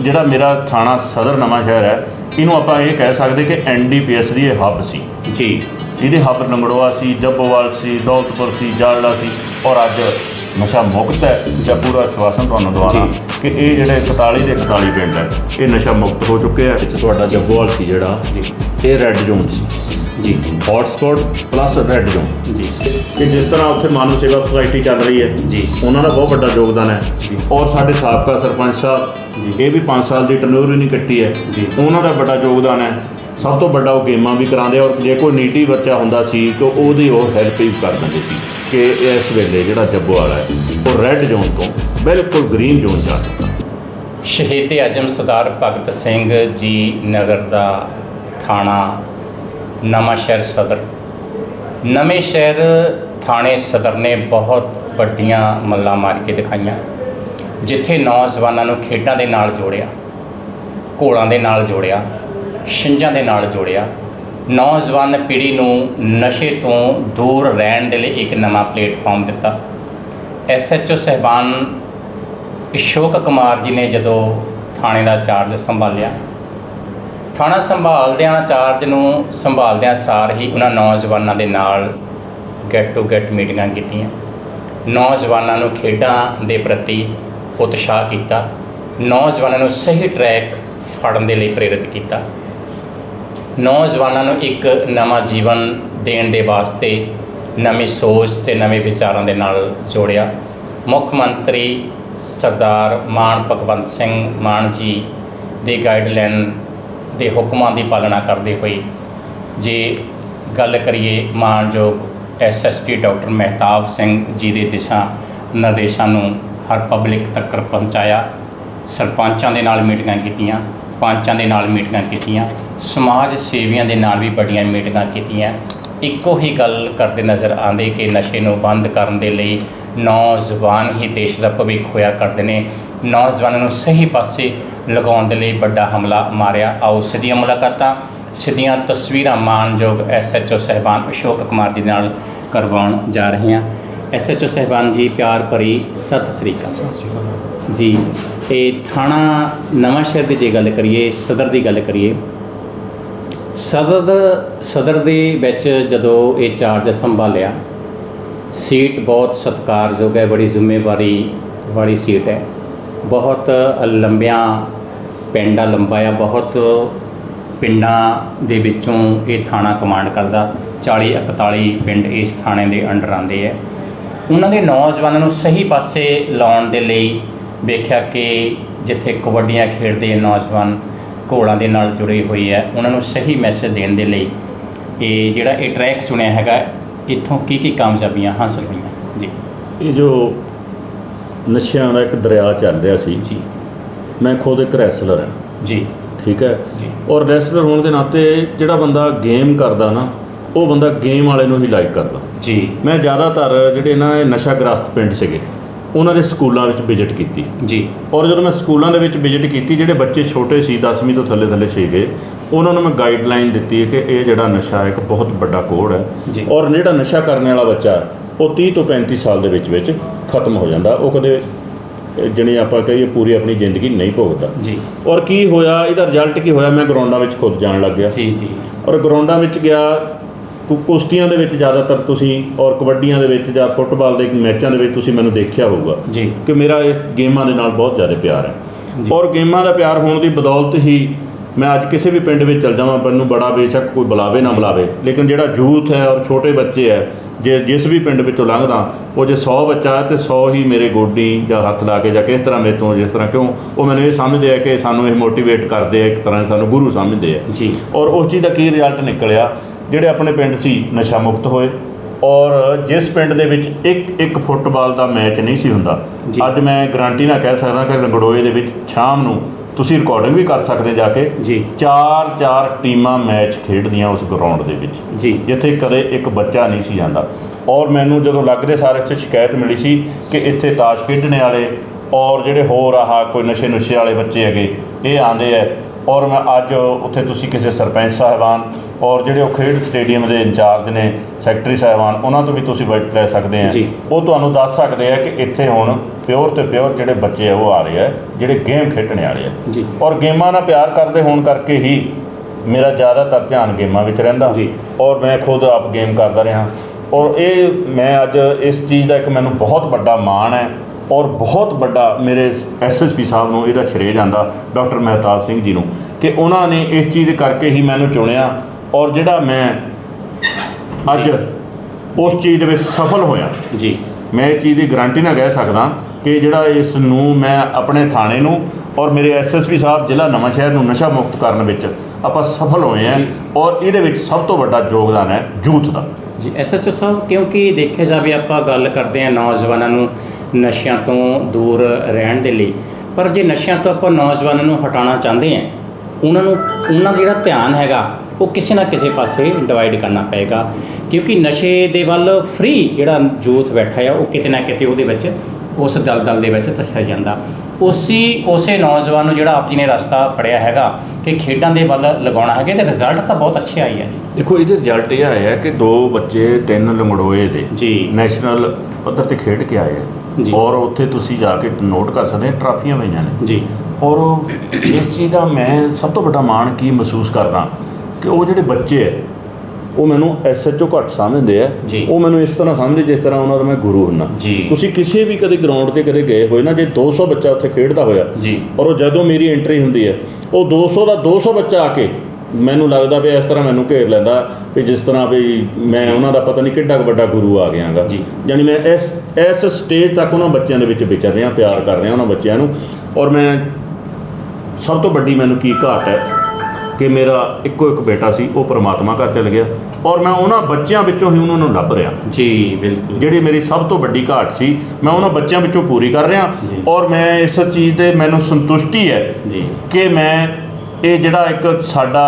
ਜਿਹੜਾ ਮੇਰਾ ਥਾਣਾ ਸਦਰ ਨਵਾਂ ਸ਼ਹਿਰ ਹੈ ਇਹਨੂੰ ਆਪਾਂ ਇਹ ਕਹਿ ਸਕਦੇ ਕਿ ਐਨਡੀਪੀਐਸ ਦੀ ਇਹ ਹੱਬ ਸੀ। ਜੀ। ਇਹਦੇ ਹੱਬ ਲੰਗੜੋਆ ਸੀ ਜੱਬੋਵਾਲ ਸੀ ਦੌਲਤਪੁਰ ਸੀ ਜਾਲੜਾ ਸੀ ਔਰ ਅੱਜ ਨਸ਼ਾ ਮੁਕਤ ਹੈ ਜਾਂ ਪੂਰਾ ਸਵਾਸਨ ਤੁਹਾਨੂੰ ਦਵਾਉਣਾ ਜੀ। ਕਿ ਇਹ ਜਿਹੜੇ 41 ਦੇ 41 ਪਿੰਡ ਹੈ ਇਹ ਨਸ਼ਾ ਮੁਕਤ ਹੋ ਚੁੱਕੇ ਆ। ਵਿੱਚ ਤੁਹਾਡਾ ਜੱਬੋਵਾਲ ਸੀ ਜਿਹੜਾ ਜੀ। ਇਹ ਰੈੱਡ ਜ਼ੋਨ ਸੀ। ਜੀ। Hot spot plus red zone ਜੀ। ਕਿ ਜਿਸ ਤਰ੍ਹਾਂ ਉੱਥੇ ਮਾਨਵ ਸੇਵਾ ਸੁਸਾਇਟੀ ਚੱਲ ਰਹੀ ਹੈ ਜੀ। ਉਹਨਾਂ ਦਾ ਬਹੁਤ ਵੱਡਾ ਯੋਗਦਾਨ ਹੈ। ਜੀ। ਔਰ ਸਾਡੇ ਸਾਬਕਾ ਸਰਪੰਚ ਸਾਹਿਬ ਜੀ। ਇਹ ਵੀ 5 ਸਾਲ ਦੀ ਟਨੋਰ ਵੀ ਨਹੀਂ ਕੱਟੀ ਹੈ। ਜੀ। ਉਹਨਾਂ ਦਾ ਵੱਡਾ ਯੋਗਦਾਨ ਹੈ। ਸਭ ਤੋਂ ਵੱਡਾ ਉਹ ਗੇਮਾਂ ਵੀ ਕਰਾਉਂਦੇ ਔਰ ਜੇ ਕੋਈ ਨੀਟੀ ਬੱਚਾ ਹੁੰਦਾ ਸੀ ਕਿ ਉਹਦੀ ਉਹ ਹੈਲਪ ਵੀ ਕਰ ਦਿੰਦੇ ਸੀ ਕਿ ਇਸ ਵੇਲੇ ਜਿਹੜਾ ਜੱਬੋ ਵਾਲਾ ਹੈ ਉਹ ਰੈੱਡ ਜ਼ੋਨ ਤੋਂ ਬਿਲਕੁਲ ਗ੍ਰੀਨ ਜ਼ੋਨ ਜਾ ਚੁੱਕਾ। ਸ਼ਹੀਦ ਆਜਮ ਸਰਦਾਰ ਭਗਤ ਸਿੰਘ ਜੀ ਨਗਰ ਦਾ ਥਾਣਾ ਨਵਾਂ ਸ਼ਹਿਰ ਸਦਰ। ਨਵੇਂ ਸ਼ਹਿਰ ਥਾਣੇ ਸਦਰ ਨੇ ਬਹੁਤ ਵੱਡੀਆਂ ਮੱਲਾਂ ਮਾਰ ਕੇ ਦਿਖਾਈਆਂ, ਜਿੱਥੇ ਨੌਜਵਾਨਾਂ ਨੂੰ ਖੇਡਾਂ ਦੇ ਨਾਲ ਜੋੜਿਆ, ਘੋਲਾਂ ਦੇ ਨਾਲ ਜੋੜਿਆ, ਛਿੰਝਾਂ ਦੇ ਨਾਲ ਜੋੜਿਆ। ਨੌਜਵਾਨ ਪੀੜ੍ਹੀ ਨੂੰ ਨਸ਼ੇ ਤੋਂ ਦੂਰ ਰਹਿਣ ਦੇ ਲਈ ਇੱਕ ਨਵਾਂ ਪਲੇਟਫਾਰਮ ਦਿੱਤਾ। ਐਸਐਚਓ ਸਹਿਬਾਨ ਅਸ਼ੋਕ ਕੁਮਾਰ ਜੀ ਨੇ ਜਦੋਂ ਥਾਣੇ ਦਾ ਚਾਰਜ ਸੰਭਾਲਿਆ ਥਾਣਾ ਸੰਭਾਲਦਿਆਂ ਚਾਰਜ ਨੂੰ ਸੰਭਾਲਦਿਆਂ ਸਾਰ ਹੀ ਉਹਨਾਂ ਨੌਜਵਾਨਾਂ ਦੇ ਨਾਲ ਗੈਟ ਟੂ ਗੈਟ ਮੀਟਿੰਗਾਂ ਕੀਤੀਆਂ। ਨੌਜਵਾਨਾਂ ਨੂੰ ਖੇਡਾਂ ਦੇ ਪ੍ਰਤੀ ਉਤਸ਼ਾਹ ਕੀਤਾ। ਨੌਜਵਾਨਾਂ ਨੂੰ ਸਹੀ ਟਰੈਕ ਫੜਨ ਦੇ ਲਈ ਪ੍ਰੇਰਿਤ ਕੀਤਾ। ਨੌਜਵਾਨਾਂ ਨੂੰ ਇੱਕ ਨਵਾਂ ਜੀਵਨ ਦੇਣ ਦੇ ਵਾਸਤੇ ਨਵੀਂ ਸੋਚ ਤੇ ਨਵੇਂ ਵਿਚਾਰਾਂ ਦੇ ਨਾਲ ਜੋੜਿਆ। ਮੁੱਖ ਮੰਤਰੀ ਸਰਦਾਰ ਮਾਨ ਭਗਵੰਤ ਸਿੰਘ ਮਾਨ ਜੀ ਦੀ ਗਾਈਡਲਾਈਨ ਦੇ ਹੁਕਮਾਂ ਦੀ ਪਾਲਣਾ ਕਰਦੇ ਹੋਏ ਜੇ ਗੱਲ ਕਰੀਏ ਮਾਨਯੋਗ ਐਸਐਸਪੀ ਡਾਕਟਰ ਮਹਿਤਾਬ ਸਿੰਘ ਜੀ ਦੇ ਦਿਸ਼ਾ ਨਿਰਦੇਸ਼ਾਂ ਨੂੰ ਹਰ ਪਬਲਿਕ ਤੱਕ ਪਹੁੰਚਾਇਆ, ਸਰਪੰਚਾਂ ਦੇ ਨਾਲ ਮੀਟਿੰਗਾਂ ਕੀਤੀਆਂ, ਪੰਚਾਂ ਦੇ ਨਾਲ ਮੀਟਿੰਗਾਂ ਕੀਤੀਆਂ, ਸਮਾਜ ਸੇਵੀਆਂ ਦੇ ਨਾਲ ਵੀ ਬੜੀਆਂ ਮੀਟਿੰਗਾਂ ਕੀਤੀਆਂ। ਇੱਕੋ ਹੀ ਗੱਲ ਕਰਦੇ ਨਜ਼ਰ ਆਉਂਦੇ ਕਿ ਨਸ਼ੇ ਨੂੰ ਬੰਦ ਕਰਨ ਦੇ ਲਈ ਨੌਜਵਾਨ ਹੀ ਦੇਸ਼ ਦਾ ਭਵਿੱਖ ਹੋਇਆ ਕਰਦੇ ਨੇ। ਨੌਜਵਾਨਾਂ ਨੂੰ ਸਹੀ ਪਾਸੇ ਲਗਾਉਣ ਦੇ ਲਈ ਵੱਡਾ ਹਮਲਾ ਮਾਰਿਆ। ਆਓ ਸਿੱਧੀਆਂ ਮੁਲਾਕਾਤਾਂ ਸਿੱਧੀਆਂ ਤਸਵੀਰਾਂ ਮਾਨਯੋਗ ਐਸਐਚਓ ਸਹਿਬਾਨ ਅਸ਼ੋਕ ਕੁਮਾਰ ਜੀ ਨਾਲ ਕਰਵਾਉਣ ਜਾ ਰਹੇ ਹਾਂ। ਐਸਐਚਓ ਸਹਿਬਾਨ ਜੀ ਪਿਆਰ ਭਰੀ ਸਤਿ ਸ੍ਰੀ ਅਕਾਲ। ਜੀ ਇਹ ਥਾਣਾ ਨਵਾਂ ਸ਼ਹਿਰ ਦੀ ਜੇ ਗੱਲ ਕਰੀਏ ਸਦਰ ਦੀ ਗੱਲ ਕਰੀਏ ਸਦਰ ਸਦਰ ਦੇ ਵਿੱਚ ਜਦੋਂ ਇਹ ਚਾਰਜ ਸੰਭਾਲਿਆ ਸੀਟ ਬਹੁਤ ਸਤਿਕਾਰਯੋਗ ਹੈ ਬੜੀ ਜ਼ਿੰਮੇਵਾਰੀ ਵਾਲੀ ਸੀਟ ਹੈ। ਬਹੁਤ ਲੰਬਿਆਂ ਪਿੰਡਾ ਲੰਬਾਇਆ ਬਹੁਤ ਪਿੰਡਾਂ ਦੇ ਵਿੱਚੋਂ ਇਹ ਥਾਣਾ ਕਮਾਂਡ ਕਰਦਾ। 40 41 ਪਿੰਡ ਇਸ ਥਾਣੇ ਦੇ ਅੰਡਰ ਆਉਂਦੇ ਹੈ ਉਹਨਾਂ ਦੇ ਨੌਜਵਾਨਾਂ ਨੂੰ ਸਹੀ ਪਾਸੇ ਲਾਉਣ ਦੇ ਲਈ ਵੇਖਿਆ ਕਿ ਜਿੱਥੇ ਕਬੱਡੀਆਂ ਖੇਡਦੇ ਨੌਜਵਾਨ ਘੋੜਾਂ ਦੇ ਨਾਲ ਜੁੜੇ ਹੋਏ ਹੈ ਉਹਨਾਂ ਨੂੰ ਸਹੀ ਮੈਸੇਜ ਦੇਣ ਦੇ ਲਈ ਇਹ ਜਿਹੜਾ ਇਹ ਟਰੈਕ ਚੁਣਿਆ ਹੈਗਾ ਇੱਥੋਂ ਕੀ ਕੀ ਕਾਮਯਾਬੀਆਂ ਹਾਸਲ ਹੋਈਆਂ? ਜੀ। ਇਹ ਜੋ ਨਸ਼ਿਆਂ ਦਾ ਇੱਕ ਦਰਿਆ ਚੱਲ ਰਿਹਾ ਸੀ ਜੀ। ਮੈਂ ਖੁਦ ਇੱਕ ਰੈਸਲਰ ਹਾਂ। ਜੀ। ਠੀਕ ਹੈ? ਔਰ ਰੈਸਲਰ ਹੋਣ ਦੇ ਨਾਤੇ ਜਿਹੜਾ ਬੰਦਾ ਗੇਮ ਕਰਦਾ ਨਾ ਉਹ ਬੰਦਾ ਗੇਮ ਵਾਲੇ ਨੂੰ ਹੀ ਲਾਈਕ ਕਰਦਾ। ਜੀ। ਮੈਂ ਜ਼ਿਆਦਾਤਰ ਜਿਹੜੇ ਨਾ ਇਹ ਨਸ਼ਾਗ੍ਰਸਤ ਪਿੰਡ ਸੀਗੇ ਉਹਨਾਂ ਦੇ ਸਕੂਲਾਂ ਵਿੱਚ ਵਿਜ਼ਿਟ ਕੀਤੀ। ਜੀ। ਔਰ ਜਦੋਂ ਮੈਂ ਸਕੂਲਾਂ ਦੇ ਵਿੱਚ ਵਿਜ਼ਿਟ ਕੀਤੀ ਜਿਹੜੇ ਬੱਚੇ ਛੋਟੇ ਸੀ 10ਵੀਂ ਤੋਂ ਥੱਲੇ ਥੱਲੇ ਸੀਗੇ ਉਹਨਾਂ ਨੂੰ ਮੈਂ ਗਾਈਡਲਾਈਨ ਦਿੱਤੀ ਕਿ ਇਹ ਜਿਹੜਾ ਨਸ਼ਾ ਹੈ ਇੱਕ ਬਹੁਤ ਵੱਡਾ ਕੋੜ ਹੈ। ਜੀ। ਔਰ ਜਿਹੜਾ ਨਸ਼ਾ ਕਰਨ ਵਾਲਾ ਬੱਚਾ ਉਹ 30 ਤੋਂ 35 ਸਾਲ ਦੇ ਵਿੱਚ ਵਿੱਚ ਖਤਮ ਹੋ ਜਾਂਦਾ। ਉਹ ਕਦੇ ਜਿਹਨੇ ਆਪਾਂ ਕਹੀਏ ਪੂਰੀ ਆਪਣੀ ਜ਼ਿੰਦਗੀ ਨਹੀਂ ਭੋਗਦਾ। ਜੀ। ਔਰ ਕੀ ਹੋਇਆ ਇਹਦਾ ਰਿਜ਼ਲਟ ਕੀ ਹੋਇਆ? ਮੈਂ ਗਰਾਊਂਡਾਂ ਵਿੱਚ ਖੁਦ ਜਾਣ ਲੱਗ ਗਿਆ। ਜੀ ਜੀ। ਔਰ ਗਰਾਊਂਡਾਂ ਵਿੱਚ ਗਿਆ ਕੁਸ਼ਤੀਆਂ ਦੇ ਵਿੱਚ ਜ਼ਿਆਦਾਤਰ ਤੁਸੀਂ ਔਰ ਕਬੱਡੀਆਂ ਦੇ ਵਿੱਚ ਜਾਂ ਫੁੱਟਬਾਲ ਦੇ ਮੈਚਾਂ ਦੇ ਵਿੱਚ ਤੁਸੀਂ ਮੈਨੂੰ ਦੇਖਿਆ ਹੋਊਗਾ ਜੀ। ਕਿ ਮੇਰਾ ਇਸ ਗੇਮਾਂ ਦੇ ਨਾਲ ਬਹੁਤ ਜ਼ਿਆਦਾ ਪਿਆਰ ਹੈ। ਔਰ ਗੇਮਾਂ ਦਾ ਪਿਆਰ ਹੋਣ ਦੀ ਬਦੌਲਤ ਹੀ ਮੈਂ ਅੱਜ ਕਿਸੇ ਵੀ ਪਿੰਡ ਵਿੱਚ ਚਲ ਜਾਵਾਂ ਮੈਨੂੰ ਬੜਾ ਬੇਸ਼ੱਕ ਕੋਈ ਬੁਲਾਵੇ ਨਾ ਬੁਲਾਵੇ। ਲੇਕਿਨ ਜਿਹੜਾ ਯੂਥ ਹੈ ਔਰ ਛੋਟੇ ਬੱਚੇ ਹੈ ਜੇ ਜਿਸ ਵੀ ਪਿੰਡ ਵਿੱਚੋਂ ਲੰਘਦਾ ਉਹ ਜੇ 100 ਬੱਚਾ ਹੈ ਤੇ 100 ਹੀ ਮੇਰੇ ਗੋਡੀ ਜਾਂ ਹੱਥ ਲਾ ਕੇ ਜਾਂ ਕਿਸ ਤਰ੍ਹਾਂ ਮੇਰੇ ਤੋਂ ਜਿਸ ਤਰ੍ਹਾਂ ਕਿਉਂ ਉਹ ਮੈਨੂੰ ਇਹ ਸਮਝਦੇ ਆ ਕਿ ਸਾਨੂੰ ਇਹ ਮੋਟੀਵੇਟ ਕਰਦੇ ਆ ਇੱਕ ਤਰ੍ਹਾਂ ਸਾਨੂੰ ਗੁਰੂ ਸਮਝਦੇ ਆ। ਜੀ। ਔਰ ਉਸ ਚੀਜ਼ ਦਾ ਕੀ ਰਿਜ਼ਲਟ ਨਿਕਲਿਆ? ਜਿਹੜੇ ਆਪਣੇ ਪਿੰਡ ਸੀ ਨਸ਼ਾ ਮੁਕਤ ਹੋਏ। ਔਰ ਜਿਸ ਪਿੰਡ ਦੇ ਵਿੱਚ ਇੱਕ ਇੱਕ ਫੁੱਟਬਾਲ ਦਾ ਮੈਚ ਨਹੀਂ ਸੀ ਹੁੰਦਾ। ਅੱਜ ਮੈਂ ਗਾਰੰਟੀ ਨਾਲ ਕਹਿ ਸਕਦਾ ਕਿ ਲੰਗੜੋਏ ਦੇ ਵਿੱਚ ਸ਼ਾਮ ਨੂੰ ਤੁਸੀਂ ਰਿਕਾਰਡਿੰਗ ਵੀ ਕਰ ਸਕਦੇ ਜਾ ਕੇ। ਜੀ। ਚਾਰ ਚਾਰ ਟੀਮਾਂ ਮੈਚ ਖੇਡਦੀਆਂ ਉਸ ਗਰਾਊਂਡ ਦੇ ਵਿੱਚ। ਜੀ। ਜਿੱਥੇ ਕਦੇ ਇੱਕ ਬੱਚਾ ਨਹੀਂ ਸੀ ਜਾਂਦਾ। ਔਰ ਮੈਨੂੰ ਜਦੋਂ ਲੱਗਦੇ ਸਾਰੇ ਇੱਥੇ ਸ਼ਿਕਾਇਤ ਮਿਲੀ ਸੀ ਕਿ ਇੱਥੇ ਤਾਸ਼ ਖੇਡਣੇ ਵਾਲੇ ਔਰ ਜਿਹੜੇ ਹੋਰ ਆਹ ਕੋਈ ਨਸ਼ੇ ਨੁਸ਼ੇ ਵਾਲੇ ਬੱਚੇ ਹੈਗੇ ਇਹ ਆਂਦੇ ਆ ਔਰ ਮੈਂ ਅੱਜ ਉੱਥੇ ਤੁਸੀਂ ਕਿਸੇ ਸਰਪੰਚ ਸਾਹਿਬਾਨ ਔਰ ਜਿਹੜੇ ਉਹ ਖੇਡ ਸਟੇਡੀਅਮ ਦੇ ਇੰਚਾਰਜ ਨੇ ਸੈਕਟਰੀ ਸਾਹਿਬਾਨ ਉਹਨਾਂ ਤੋਂ ਵੀ ਤੁਸੀਂ ਵਾਈਟ ਲੈ ਸਕਦੇ ਆ। ਉਹ ਤੁਹਾਨੂੰ ਦੱਸ ਸਕਦੇ ਆ ਕਿ ਇੱਥੇ ਹੁਣ ਪਿਓਰ ਤੇ ਪਿਓਰ ਜਿਹੜੇ ਬੱਚੇ ਆ ਉਹ ਆ ਰਹੇ ਆ ਜਿਹੜੇ ਗੇਮ ਖੇਡਣ ਵਾਲੇ ਆ। ਔਰ ਗੇਮਾਂ ਨਾਲ ਪਿਆਰ ਕਰਦੇ ਹੋਣ ਕਰਕੇ ਹੀ ਮੇਰਾ ਜ਼ਿਆਦਾਤਰ ਧਿਆਨ ਗੇਮਾਂ ਵਿੱਚ ਰਹਿੰਦਾ। ਔਰ ਮੈਂ ਖੁਦ ਆਪ ਗੇਮ ਕਰਦਾ ਰਿਹਾ। ਔਰ ਇਹ ਮੈਂ ਅੱਜ ਇਸ ਚੀਜ਼ ਦਾ ਇੱਕ ਮੈਨੂੰ ਬਹੁਤ ਵੱਡਾ ਮਾਣ ਹੈ ਔਰ ਬਹੁਤ ਵੱਡਾ ਮੇਰੇ ਐਸਐਸਪੀ ਸਾਹਿਬ ਨੂੰ ਇਹਦਾ ਸ਼੍ਰੇਅ ਜਾਂਦਾ ਡਾਕਟਰ ਮਹਿਤਾਬ ਸਿੰਘ ਜੀ ਨੂੰ ਕਿ ਉਹਨਾਂ ਨੇ ਇਸ ਚੀਜ਼ ਕਰਕੇ ਹੀ ਮੈਨੂੰ ਚੁਣਿਆ ਔਰ ਜਿਹੜਾ ਮੈਂ ਅੱਜ। ਉਸ ਚੀਜ਼ ਦੇ ਵਿੱਚ ਸਫਲ ਹੋਇਆ ਜੀ ਮੈਂ ਇਹ ਚੀਜ਼ ਦੀ ਗਾਰੰਟੀ ਨਾਲ ਕਹਿ ਸਕਦਾ ਕਿ ਜਿਹੜਾ ਇਸ ਨੂੰ ਮੈਂ ਆਪਣੇ ਥਾਣੇ ਨੂੰ ਔਰ ਮੇਰੇ ਐਸਐਸਪੀ ਸਾਹਿਬ ਜ਼ਿਲ੍ਹਾ ਨਵਾਂ ਸ਼ਹਿਰ ਨੂੰ ਨਸ਼ਾ ਮੁਕਤ ਕਰਨ ਵਿੱਚ ਆਪਾਂ ਸਫਲ ਹੋਏ ਹਾਂ ਜੀ। ਔਰ ਇਹਦੇ ਵਿੱਚ ਸਭ ਤੋਂ ਵੱਡਾ ਯੋਗਦਾਨ ਹੈ ਯੂਥ ਦਾ ਜੀ ਐਸਐਚਓ ਸਾਹਿਬ ਕਿਉਂਕਿ ਦੇਖਿਆ ਜਾਵੇ ਆਪਾਂ ਗੱਲ ਕਰਦੇ ਹਾਂ ਨੌਜਵਾਨਾਂ ਨੂੰ ਨਸ਼ਿਆਂ ਤੋਂ ਦੂਰ ਰਹਿਣ ਦੇ ਲਈ। ਪਰ ਜੇ ਨਸ਼ਿਆਂ ਤੋਂ ਆਪਾਂ ਨੌਜਵਾਨਾਂ ਨੂੰ ਹਟਾਉਣਾ ਚਾਹੁੰਦੇ ਹਾਂ ਉਹਨਾਂ ਨੂੰ ਉਹਨਾਂ ਦਾ ਜਿਹੜਾ ਧਿਆਨ ਹੈਗਾ ਉਹ ਕਿਸੇ ਨਾ ਕਿਸੇ ਪਾਸੇ ਡਿਵਾਈਡ ਕਰਨਾ ਪਏਗਾ। ਕਿਉਂਕਿ ਨਸ਼ੇ ਦੇ ਵੱਲ ਫ੍ਰੀ ਜਿਹੜਾ ਯੂਥ ਬੈਠਾ ਆ ਉਹ ਕਿਤੇ ਨਾ ਕਿਤੇ ਉਹਦੇ ਵਿੱਚ ਉਸ ਦਲਦਲ ਦੇ ਵਿੱਚ ਦੱਸਿਆ ਜਾਂਦਾ। ਉਸੇ ਉਸੇ ਨੌਜਵਾਨ ਨੂੰ ਜਿਹੜਾ ਆਪ ਜੀ ਨੇ ਰਸਤਾ ਫੜਿਆ ਹੈਗਾ ਕਿ ਖੇਡਾਂ ਦੇ ਵੱਲ ਲਗਾਉਣਾ ਹੈਗਾ ਤੇ ਰਿਜ਼ਲਟ ਤਾਂ ਬਹੁਤ ਅੱਛੇ ਆਈ ਹੈ ਦੇਖੋ ਇਹਦੇ ਰਿਜ਼ਲਟ ਇਹ ਆਇਆ ਕਿ ਦੋ ਬੱਚੇ ਤਿੰਨ ਲੰਗੜੋਏ ਦੇ ਜੀ। ਨੈਸ਼ਨਲ ਪੱਧਰ ਤੇ ਖੇਡ ਕੇ ਆਏ ਜੀ। ਔਰ ਉੱਥੇ ਤੁਸੀਂ ਜਾ ਕੇ ਨੋਟ ਕਰ ਸਕਦੇ ਹੋ ਟਰਾਫੀਆਂ ਪਈਆਂ ਨੇ ਜੀ ਔਰ ਉਹ ਇਸ ਚੀਜ਼ ਦਾ ਮੈਂ ਸਭ ਤੋਂ ਵੱਡਾ ਮਾਣ ਕੀ ਮਹਿਸੂਸ ਕਰਦਾ ਕਿ ਉਹ ਜਿਹੜੇ ਬੱਚੇ ਹੈ ਉਹ ਮੈਨੂੰ ਐਸਐਚਓ ਘੱਟ ਸਮਝਦੇ ਆ ਜੀ। ਉਹ ਮੈਨੂੰ ਇਸ ਤਰ੍ਹਾਂ ਸਮਝਦੇ ਜਿਸ ਤਰ੍ਹਾਂ ਉਹਨਾਂ ਦਾ ਮੈਂ ਗੁਰੂ ਹੁੰਨਾ ਜੀ। ਤੁਸੀਂ ਕਿਸੇ ਵੀ ਕਦੇ ਗਰਾਊਂਡ ਤੇ ਕਦੇ ਗਏ ਹੋਏ ਨਾ ਜੇ 200 ਬੱਚਾ ਉੱਥੇ ਖੇਡਦਾ ਹੋਇਆ ਜੀ ਔਰ ਉਹ ਜਦੋਂ ਮੇਰੀ ਐਂਟਰੀ ਹੁੰਦੀ ਹੈ ਉਹ 200 ਦਾ 200 ਬੱਚਾ ਆ ਕੇ ਮੈਨੂੰ ਲੱਗਦਾ ਵੀ ਇਸ ਤਰ੍ਹਾਂ ਮੈਨੂੰ ਘੇਰ ਲੈਂਦਾ ਵੀ ਜਿਸ ਤਰ੍ਹਾਂ ਵੀ ਮੈਂ ਉਹਨਾਂ ਦਾ ਪਤਾ ਨਹੀਂ ਕਿੱਡਾ ਵੱਡਾ ਗੁਰੂ ਆ ਗਿਆਗਾ। ਜੀ। ਯਾਨੀ ਮੈਂ ਇਸ ਇਸ ਸਟੇਜ ਤੱਕ ਉਹਨਾਂ ਬੱਚਿਆਂ ਦੇ ਵਿੱਚ ਵਿਚਰ ਰਿਹਾ ਪਿਆਰ ਕਰ ਰਿਹਾ ਉਹਨਾਂ ਬੱਚਿਆਂ ਨੂੰ। ਔਰ ਮੈਂ ਸਭ ਤੋਂ ਵੱਡੀ ਮੈਨੂੰ ਕੀ ਘਾਟ ਹੈ ਕਿ ਮੇਰਾ ਇੱਕੋ ਇੱਕ ਬੇਟਾ ਸੀ ਉਹ ਪ੍ਰਮਾਤਮਾ ਘਰ ਚਲ ਗਿਆ। ਔਰ ਮੈਂ ਉਹਨਾਂ ਬੱਚਿਆਂ ਵਿੱਚੋਂ ਹੀ ਉਹਨਾਂ ਨੂੰ ਲੱਭ ਰਿਹਾ। ਜੀ ਬਿਲਕੁਲ। ਜਿਹੜੀ ਮੇਰੀ ਸਭ ਤੋਂ ਵੱਡੀ ਘਾਟ ਸੀ ਮੈਂ ਉਹਨਾਂ ਬੱਚਿਆਂ ਵਿੱਚੋਂ ਪੂਰੀ ਕਰ ਰਿਹਾ। ਔਰ ਮੈਂ ਇਸ ਚੀਜ਼ ਦੇ ਮੈਨੂੰ ਸੰਤੁਸ਼ਟੀ ਹੈ ਜੀ। ਕਿ ਮੈਂ ਇਹ ਜਿਹੜਾ ਇੱਕ ਸਾਡਾ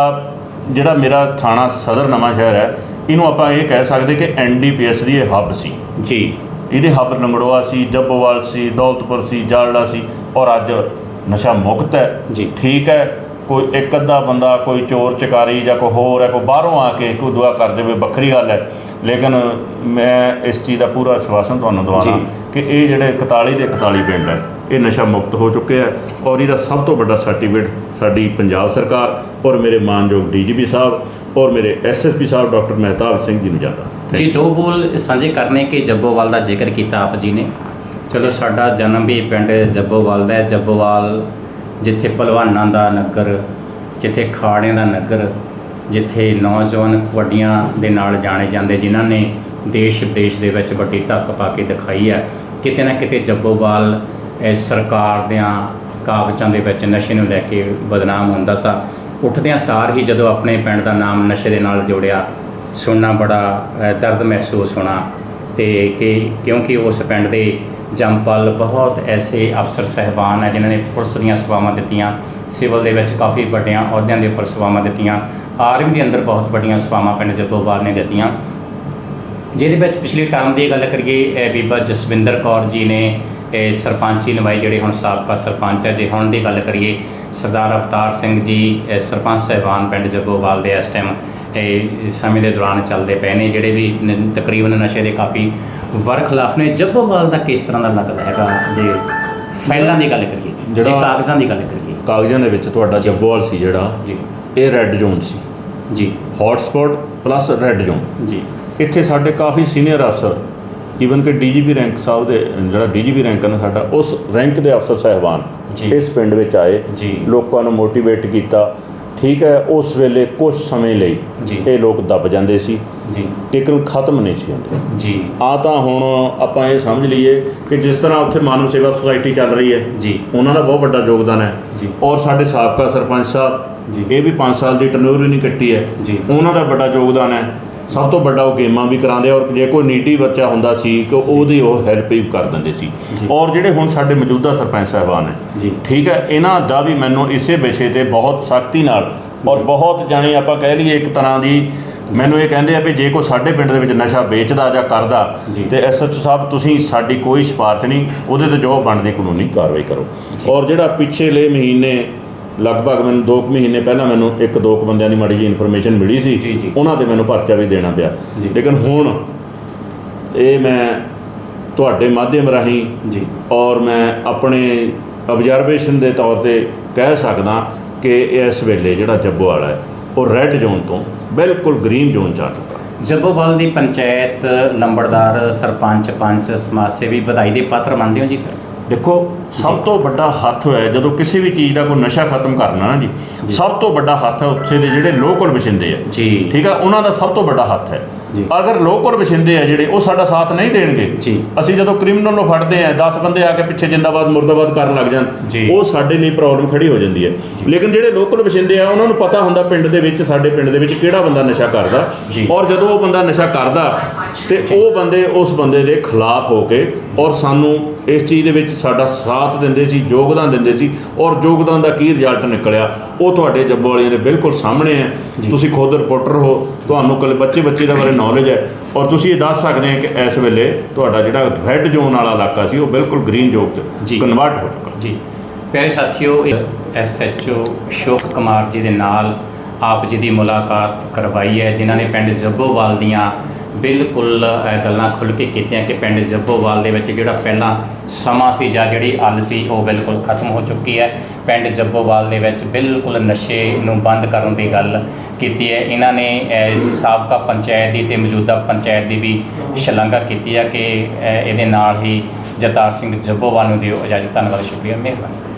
ਜਿਹੜਾ ਮੇਰਾ ਥਾਣਾ ਸਦਰ ਨਵਾਂ ਸ਼ਹਿਰ ਹੈ ਇਹਨੂੰ ਆਪਾਂ ਇਹ ਕਹਿ ਸਕਦੇ ਕਿ ਐਨਡੀਪੀਐਸ ਦੀ ਇਹ ਹੱਬ ਸੀ ਜੀ ਇਹਦੇ ਹੱਬ ਲੰਗੜੋਆ ਸੀ ਜੱਬੋਵਾਲ ਸੀ ਦੌਲਤਪੁਰ ਸੀ ਜਾਲੜਾ ਸੀ ਔਰ ਅੱਜ ਨਸ਼ਾ ਮੁਕਤ ਹੈ ਜੀ। ਠੀਕ ਹੈ ਕੋਈ ਇੱਕ ਅੱਧਾ ਬੰਦਾ ਕੋਈ ਚੋਰ ਚਕਾਰੀ ਜਾਂ ਕੋਈ ਹੋਰ ਹੈ ਕੋਈ ਬਾਹਰੋਂ ਆ ਕੇ ਕੋਈ ਦੁਆ ਕਰ ਦੇਵੇ ਵੱਖਰੀ ਗੱਲ ਹੈ ਲੇਕਿਨ ਮੈਂ ਇਸ ਚੀਜ਼ ਦਾ ਪੂਰਾ ਆਸ਼ਵਾਸਨ ਤੁਹਾਨੂੰ ਦਵਾਉਣਾ। ਕਿ ਇਹ ਜਿਹੜੇ 41 ਦੇ 41 ਪਿੰਡ ਹੈ ਇਹ ਨਸ਼ਾ ਮੁਕਤ ਹੋ ਚੁੱਕੇ ਹੈ ਔਰ ਇਹਦਾ ਸਭ ਤੋਂ ਵੱਡਾ ਸਰਟੀਫਿਕੇਟ ਸਾਡੀ ਪੰਜਾਬ ਸਰਕਾਰ ਔਰ ਮੇਰੇ ਮਾਨਯੋਗ ਡੀਜੀਪੀ ਸਾਹਿਬ ਔਰ ਮੇਰੇ ਐਸਐਸਪੀ ਸਾਹਿਬ ਡਾਕਟਰ ਮਹਿਤਾਬ ਸਿੰਘ ਜੀ ਨੂੰ ਜਾਂਦਾ ਜੀ ਦੋ ਬੋਲ ਸਾਂਝੇ ਕਰਨੇ ਕਿ ਜੱਬੋਵਾਲ ਦਾ ਜ਼ਿਕਰ ਕੀਤਾ ਆਪ ਜੀ ਨੇ। ਚਲੋ ਸਾਡਾ ਜਨਮ ਵੀ ਪਿੰਡ ਜੱਬੋਵਾਲ ਦਾ ਹੈ। ਜੱਬੋਵਾਲ ਜਿੱਥੇ ਪਹਿਲਵਾਨਾਂ ਦਾ ਨਗਰ ਜਿੱਥੇ ਖਾੜਿਆਂ ਦਾ ਨਗਰ ਜਿੱਥੇ ਨੌਜਵਾਨ ਕਬੱਡੀਆਂ ਦੇ ਨਾਲ ਜਾਣੇ ਜਾਂਦੇ ਜਿਨ੍ਹਾਂ ਨੇ ਦੇਸ਼ ਵਿਦੇਸ਼ ਦੇ ਵਿੱਚ ਵੱਡੀ ਧੱਕ ਪਾ ਕੇ ਦਿਖਾਈ ਹੈ। ਕਿਤੇ ਨਾ ਕਿਤੇ ਜੱਬੋਵਾਲ ਇਹ ਸਰਕਾਰ ਦਿਆਂ ਕਾਗਜ਼ਾਂ ਦੇ ਵਿੱਚ ਨਸ਼ੇ ਨੂੰ ਲੈ ਕੇ ਬਦਨਾਮ ਹੁੰਦਾ ਸਾ। ਉੱਠਦਿਆਂ ਸਾਰ ਹੀ ਜਦੋਂ ਆਪਣੇ ਪਿੰਡ ਦਾ ਨਾਮ ਨਸ਼ੇ ਦੇ ਨਾਲ ਜੋੜਿਆ, ਸੁਣਨਾ ਬੜਾ ਦਰਦ ਮਹਿਸੂਸ ਹੋਣਾ ਤੇ ਕਿ ਕਿਉਂਕਿ ਉਸ ਪਿੰਡ ਦੇ ਜੰਪਲ ਬਹੁਤ ਐਸੇ ਅਫਸਰ ਸਹਿਬਾਨ ਹੈ ਜਿਨ੍ਹਾਂ ਨੇ ਪੁਲਿਸ ਦੀਆਂ ਸੇਵਾਵਾਂ ਦਿੱਤੀਆਂ, ਸਿਵਲ ਦੇ ਵਿੱਚ ਕਾਫੀ ਵੱਡਿਆਂ ਅਹੁਦਿਆਂ ਦੇ ਉੱਪਰ ਸੇਵਾਵਾਂ ਦਿੱਤੀਆਂ, ਆਰਮੀ ਦੇ ਅੰਦਰ ਬਹੁਤ ਵੱਡੀਆਂ ਸੇਵਾਵਾਂ ਪਿੰਡ ਜੱਬੋਵਾਲ ਨੇ ਦਿੱਤੀਆਂ। ਜਿਹਦੇ ਵਿੱਚ ਪਿਛਲੇ ਟਰਮ ਦੀ ਗੱਲ ਕਰੀਏ ਬੀਬਾ ਜਸਵਿੰਦਰ ਕੌਰ ਜੀ ਨੇ ਇਹ ਸਰਪੰਚੀ ਨਿਭਾਈ ਜਿਹੜੇ ਹੁਣ ਸਾਬਕਾ ਸਰਪੰਚ ਹੈ ਜੇ ਹੁਣ ਦੀ ਗੱਲ ਕਰੀਏ ਸਰਦਾਰ ਅਵਤਾਰ ਸਿੰਘ ਜੀ ਸਰਪੰਚ ਸਾਹਿਬਾਨ ਪਿੰਡ ਜੱਗੋਵਾਲ ਦੇ ਇਸ ਟਾਈਮ ਇਹ ਸਮੇਂ ਦੇ ਦੌਰਾਨ ਚੱਲਦੇ ਪਏ ਨੇ ਜਿਹੜੇ ਵੀ ਤਕਰੀਬਨ ਨਸ਼ੇ ਦੇ ਕਾਫੀ ਵਰ ਖਿਲਾਫ ਨੇ। ਜੱਗੋਵਾਲ ਦਾ ਕਿਸ ਤਰ੍ਹਾਂ ਦਾ ਲੱਗਦਾ ਹੈਗਾ? ਜੇ ਫਾਈਲਾਂ ਦੀ ਗੱਲ ਕਰੀਏ ਜੇ ਜਿਹੜਾ- ਕਾਗਜ਼ਾਂ ਦੀ ਗੱਲ ਕਰੀਏ। ਕਾਗਜ਼ਾਂ ਦੇ ਵਿੱਚ ਤੁਹਾਡਾ ਜੱਬੋਵਾਲ ਸੀ ਜਿਹੜਾ ਜੀ। ਇਹ ਰੈੱਡ ਜ਼ੋਨ ਸੀ। ਜੀ। ਹੌਟਸਪੌਟ ਪਲੱਸ ਰੈੱਡ ਜ਼ੋਨ ਜੀ। ਇੱਥੇ ਸਾਡੇ ਕਾਫੀ ਸੀਨੀਅਰ ਅਫਸਰ ਈਵਨ ਕਿ ਡੀਜੀਪੀ ਰੈਂਕ ਸਾਹਿਬ ਦੇ ਜਿਹੜਾ ਡੀਜੀਪੀ ਰੈਂਕ ਨੇ ਸਾਡਾ ਉਸ ਰੈਂਕ ਦੇ ਅਫਸਰ ਸਹਿਬਾਨ। ਇਸ ਪਿੰਡ ਵਿੱਚ ਆਏ। ਲੋਕਾਂ ਨੂੰ ਮੋਟੀਵੇਟ ਕੀਤਾ ਠੀਕ ਹੈ ਉਸ ਵੇਲੇ ਕੁਝ ਸਮੇਂ ਲਈ। ਇਹ ਲੋਕ ਦੱਬ ਜਾਂਦੇ ਸੀ ਜੀ ਲੇਕਿਨ ਖਤਮ ਨਹੀਂ ਸੀ ਹੁੰਦੇ ਜੀ ਆ ਤਾਂ ਹੁਣ ਆਪਾਂ ਇਹ ਸਮਝ ਲਈਏ ਕਿ ਜਿਸ ਤਰ੍ਹਾਂ ਉੱਥੇ ਮਾਨਵ ਸੇਵਾ ਸੁਸਾਇਟੀ ਚੱਲ ਰਹੀ ਹੈ ਜੀ ਉਹਨਾਂ ਦਾ ਬਹੁਤ ਵੱਡਾ ਯੋਗਦਾਨ ਹੈ ਜੀ। ਔਰ ਸਾਡੇ ਸਾਬਕਾ ਸਰਪੰਚ ਸਾਹਿਬ ਜੀ। ਇਹ ਵੀ 5 ਸਾਲ ਦੀ ਟਨੋਰ ਵੀ ਨਹੀਂ ਕੱਟੀ ਹੈ ਜੀ। ਉਹਨਾਂ ਦਾ ਵੱਡਾ ਯੋਗਦਾਨ ਹੈ ਸਭ ਤੋਂ ਵੱਡਾ ਉਹ ਗੇਮਾਂ ਵੀ ਕਰਾਉਂਦੇ ਔਰ ਜੇ ਕੋਈ ਨੀਟੀ ਬੱਚਾ ਹੁੰਦਾ ਸੀ ਕਿ ਉਹਦੀ ਉਹ ਹੈਲਪ ਵੀ ਕਰ ਦਿੰਦੇ ਸੀ। ਔਰ ਜਿਹੜੇ ਹੁਣ ਸਾਡੇ ਮੌਜੂਦਾ ਸਰਪੰਚ ਸਾਹਿਬਾਨ ਹੈ ਜੀ। ਠੀਕ ਹੈ ਇਹਨਾਂ ਦਾ ਵੀ ਮੈਨੂੰ ਇਸੇ ਵਿਸ਼ੇ ਤੇ ਬਹੁਤ ਸਖਤੀ ਨਾਲ ਔਰ ਬਹੁਤ ਜਾਣੀ ਆਪਾਂ ਕਹਿ ਲਈਏ ਇੱਕ ਤਰ੍ਹਾਂ ਦੀ ਮੈਨੂੰ ਇਹ ਕਹਿੰਦੇ ਆ ਵੀ ਜੇ ਕੋਈ ਸਾਡੇ ਪਿੰਡ ਦੇ ਵਿੱਚ ਨਸ਼ਾ ਵੇਚਦਾ ਜਾਂ ਕਰਦਾ। ਤੇ ਐਸਐਚਓ ਸਾਹਿਬ ਤੁਸੀਂ ਸਾਡੀ ਕੋਈ ਸਿਫਾਰਿਸ਼ ਨਹੀਂ ਉਹਦੇ ਤੇ ਜੋ ਬਣਦੀ ਕਾਨੂੰਨੀ ਕਾਰਵਾਈ ਕਰੋ। ਔਰ ਜਿਹੜਾ ਪਿਛਲੇ ਮਹੀਨੇ ਲਗਭਗ ਮੈਨੂੰ 2 ਮਹੀਨੇ ਪਹਿਲਾਂ ਮੈਨੂੰ ਇੱਕ ਦੋ ਕੁ ਬੰਦਿਆਂ ਦੀ ਮਾੜੀ ਜਿਹੀ ਇਨਫੋਰਮੇਸ਼ਨ ਮਿਲੀ ਸੀ। ਜੀ, ਜੀ। ਉਹਨਾਂ ਤੇ ਮੈਨੂੰ ਪਰਚਾ ਵੀ ਦੇਣਾ ਪਿਆ। ਜੀ। ਲੇਕਿਨ ਹੁਣ ਇਹ ਮੈਂ ਤੁਹਾਡੇ ਮਾਧਿਅਮ ਰਾਹੀਂ ਜੀ। ਔਰ ਮੈਂ ਆਪਣੇ ਆਬਜ਼ਰਵੇਸ਼ਨ ਦੇ ਤੌਰ ਤੇ ਕਹਿ ਸਕਦਾ ਕਿ ਇਸ ਵੇਲੇ ਜਿਹੜਾ ਜੱਬੋ ਵਾਲਾ ਹੈ ਉਹ ਰੈੱਡ ਜ਼ੋਨ ਤੋਂ ਬਿਲਕੁਲ ਗ੍ਰੀਨ ਜ਼ੋਨ ਚ ਆ ਚੁੱਕਾ। ਜੱਬੋਵਾਲ ਦੀ ਪੰਚਾਇਤ ਨੰਬਰਦਾਰ ਸਰਪੰਚ ਪੰਚ ਸਮਾਜ ਸੇਵੀ ਵਧਾਈ ਦੇ ਪਾਤਰ ਮੰਨਦੇ ਹੋ ਜੀ ਫਿਰ? ਦੇਖੋ ਸਭ ਤੋਂ ਵੱਡਾ ਹੱਥ ਹੈ ਜਦੋਂ ਕਿਸੇ ਵੀ ਚੀਜ਼ ਦਾ ਕੋਈ ਨਸ਼ਾ ਖਤਮ ਕਰਨਾ ਨਾ ਜੀ। ਸਭ ਤੋਂ ਵੱਡਾ ਹੱਥ ਹੈ ਉੱਥੇ ਦੇ ਜਿਹੜੇ ਲੋਕਲ ਵਸਿੰਦੇ ਆ ਜੀ ਠੀਕ ਆ ਉਹਨਾਂ ਦਾ ਸਭ ਤੋਂ ਵੱਡਾ ਹੱਥ ਹੈ ਜੀ। ਅਗਰ ਲੋਕਲ ਵਸਿੰਦੇ ਆ ਜਿਹੜੇ ਉਹ ਸਾਡਾ ਸਾਥ ਨਹੀਂ ਦੇਣਗੇ। ਅਸੀਂ ਜਦੋਂ ਕ੍ਰਿਮੀਨਲ ਨੂੰ ਫੜਦੇ ਆ 10 ਬੰਦੇ ਆ ਕੇ ਪਿੱਛੇ ਜਿੰਦਾਬਾਦ ਮੁਰਦਾਬਾਦ ਕਰਨ ਲੱਗ ਜਾਣ ਜੀ। ਉਹ ਸਾਡੇ ਲਈ ਪ੍ਰੋਬਲਮ ਖੜੀ ਹੋ ਜਾਂਦੀ ਹੈ ਲੇਕਿਨ ਜਿਹੜੇ ਲੋਕਲ ਵਸਿੰਦੇ ਆ ਉਹਨਾਂ ਨੂੰ ਪਤਾ ਹੁੰਦਾ ਪਿੰਡ ਦੇ ਵਿੱਚ ਸਾਡੇ ਪਿੰਡ ਦੇ ਵਿੱਚ ਕਿਹੜਾ ਬੰਦਾ ਨਸ਼ਾ ਕਰਦਾ। ਔਰ ਜਦੋਂ ਉਹ ਬੰਦਾ ਨਸ਼ਾ ਕਰਦਾ ਤੇ ਉਹ ਬੰਦੇ ਉਸ ਬੰਦੇ ਦੇ ਖਿਲਾਫ ਹੋ ਕੇ ਔਰ ਸਾਨੂੰ ਇਸ ਚੀਜ਼ ਦੇ ਵਿੱਚ ਸਾਡਾ ਸਾਥ ਦਿੰਦੇ ਸੀ ਯੋਗਦਾਨ ਦਿੰਦੇ ਸੀ ਔਰ ਯੋਗਦਾਨ ਦਾ ਕੀ ਰਿਜ਼ਲਟ ਨਿਕਲਿਆ ਉਹ ਤੁਹਾਡੇ ਜੱਬੋ ਵਾਲਿਆਂ ਦੇ ਬਿਲਕੁਲ ਸਾਹਮਣੇ ਹੈ। ਤੁਸੀਂ ਖੁਦ ਰਿਪੋਰਟਰ ਹੋ ਤੁਹਾਨੂੰ ਕੱਲ ਬੱਚੇ ਬੱਚੇ ਦਾ ਬਾਰੇ ਨੌਲੇਜ ਹੈ ਔਰ ਤੁਸੀਂ ਇਹ ਦੱਸ ਸਕਦੇ ਹੋ ਕਿ ਇਸ ਵੇਲੇ ਤੁਹਾਡਾ ਜਿਹੜਾ ਰੈੱਡ ਜ਼ੋਨ ਵਾਲਾ ਇਲਾਕਾ ਸੀ ਉਹ ਬਿਲਕੁਲ ਗ੍ਰੀਨ ਜ਼ੋਨ। 'ਚ ਕਨਵਰਟ ਹੋ ਚੁੱਕਾ ਜੀ ਪਿਆਰੇ ਸਾਥੀਓ ਐਸਐਚਓ ਅਸ਼ੋਕ ਕੁਮਾਰ ਜੀ ਦੇ ਨਾਲ ਆਪ ਜੀ ਦੀ ਮੁਲਾਕਾਤ ਕਰਵਾਈ ਹੈ ਜਿਨ੍ਹਾਂ ਨੇ ਪਿੰਡ ਜੱਬੋਵਾਲ ਦੀਆਂ ਬਿਲਕੁਲ ਅ, ਗੱਲਾਂ ਖੁੱਲ੍ਹ ਕੇ ਕੀਤੀਆਂ ਕਿ ਪਿੰਡ ਜੱਬੋਵਾਲ ਦੇ ਵਿੱਚ ਜਿਹੜਾ ਪਹਿਲਾਂ ਸਮਾਂ ਸੀ ਜਾਂ ਜਿਹੜੀ ਅੱਲ ਸੀ ਉਹ ਬਿਲਕੁਲ ਖਤਮ ਹੋ ਚੁੱਕੀ ਹੈ। ਪਿੰਡ ਜੱਬੋਵਾਲ ਦੇ ਵਿੱਚ ਬਿਲਕੁਲ ਨਸ਼ੇ ਨੂੰ ਬੰਦ ਕਰਨ ਦੀ ਗੱਲ ਕੀਤੀ ਹੈ। ਇਹਨਾਂ ਨੇ ਸਾਬਕਾ ਪੰਚਾਇਤ ਦੀ ਤੇ ਮੌਜੂਦਾ ਪੰਚਾਇਤ ਦੀ ਵੀ ਸ਼ਲਾਘਾ ਕੀਤੀ ਹੈ ਕਿ ਇਹਦੇ ਨਾਲ ਹੀ ਜਤਾਰ ਸਿੰਘ ਜੱਬੋਵਾਲ ਨੂੰ ਦਿਓ ਇਜਾਜ਼ਤ। ਧੰਨਵਾਦ ਸ਼ੁਕਰੀਆ ਮਿਹਰਬਾਨੀ।